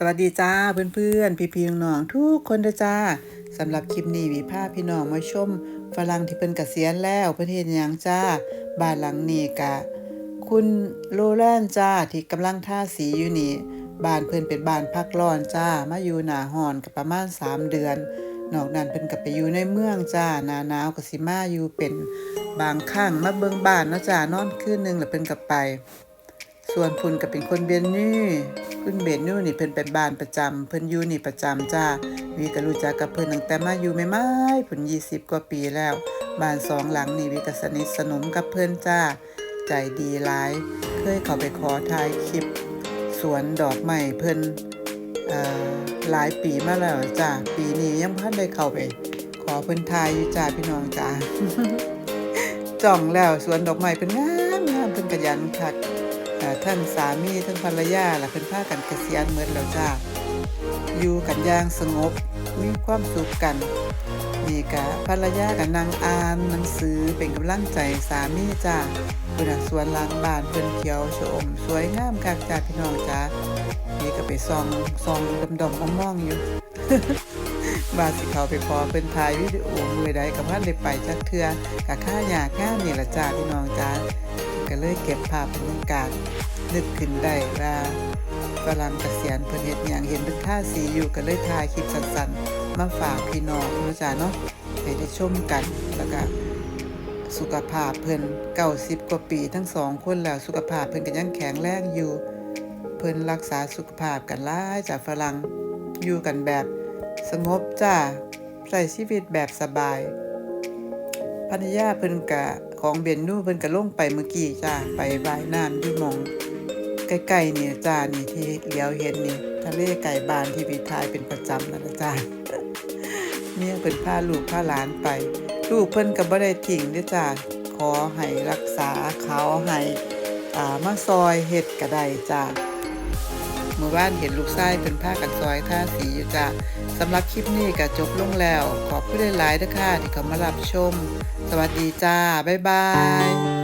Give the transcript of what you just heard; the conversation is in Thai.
สวัสดีจ้าเพื่อนๆ พี่ๆน้องๆทุกคนจ้าสำหรับคลิปนี้วิภาพี่น้องมาชมฝรั่งที่เพิ่นเกษียณแล้วประเทศยังจ้าบ้านหลังนี้กะ คุณโรแลนด์จ้าที่กำลังทาสีอยู่นี่บ้านเพิ่นเป็นบ้านพักร้อนจ้ามาอยู่หนาหอนก็ประมาณ 3 เดือน นอกนั้นเพิ่นก็ไปอยู่ในเมืองจ้าหนาหนาวก็สิมาอยู่เป็นบางครั้งมาเบิงบ้านเนาะจ้านอนคืนหนึงแล้วเพิ่นก็ไป ส่วนพุ่นก็เป็นคนเบียนนี่คุณเบนนู่นี่เพิ่นเป็นบ้านประจำเพิ่นอยู่นี่ประจำจ้าวีก็รู้จักกับเพิ่นตั้งแต่มาอยู่ใหม่ๆพุ่น20กว่าปีแล้ว บ้านสองหลังนี่วีก็สนิทสนมกับเพิ่นจ้า ใจดีหลาย เคยเข้าไปขอถ่ายคลิป สวนดอกไม้เพิ่นอ่อหลายปีมาแล้วจ้าปีนี้ยังบ่ทันได้เข้าไปขอเพิ่นถ่ายอยู่จ้าพี่น้องจ้าจ้องแล้วสวนดอกไม้เพิ่นงามงามเพิ่นขยันคัก ท่านสามีท่านภรรยาล่ะเพิ่นพากันเกษียณหมดแล้วจ้า อยู่กันอย่างสงบมีความสุขกันนี่กะภรรยาก็นั่งอ่านหนังสือเป็นกำลังใจสามีจ้าเพิ่นน่ะสวนหลังบ้านเพิ่นเขียวชม สวยงามคักจ้าพี่น้องจ้านี่ก็ไปส่องส่องดำๆมองๆอยู่ว่าสิเขาไปขอเพิ่นถ่ายวิดีโอมือใดกับพันได้ไปจักเทื่อกะค่าหยากงามนี่ละจ้าพี่น้องจ้า ก็เลยเก็บภาพบรรยากาศนึกขึ้นได้ว่าฝรั่งเกษียณเพิ่นเฮ็ดหยังเห็นเพิ่นท่าสีอยู่ก็เลยถ่ายคลิปสั้นๆ มาฝากพี่น้องเนาะจ้าเนาะให้ได้ชมกันแล้วก็สุขภาพเพิ่น90กว่าปีทั้งสองคนแล้วสุขภาพเพิ่นก็ยังแข็งแรงอยู่ เพิ่นรักษาสุขภาพกันหลายจากฝรั่งอยู่กันแบบสงบจ้าใช้ชีวิตแบบสบาย ภรรยาเพิ่นกะของเบนนูเพิ่นกะลงไปเมื่อกี้จ้าไปว่ายน้ำอยู่มองใกล้ๆนี่จ้านี่ที่เลี้ยวเห็นนี่ทะเลไก่บานที่พี่ทายเป็นประจำนั่นนะจ้าเมียเพิ่นพาลูกพาหลานไป ลูกเพิ่นก็บ่ได้ทิ้งเด้จ้าขอให้รักษาเขาให้อ่ามาซอยเฮ็ดก็ได้จ้า เมื่อวานเห็นลูกไส้เป็นผ้ากันซอยท่าสีอยู่จ้ะสำหรับคลิปนี้ก็จบลงแล้ว ขอบคุณหลายๆด้วยค่ะที่เข้ามารับชม สวัสดีจ้า บ๊ายบาย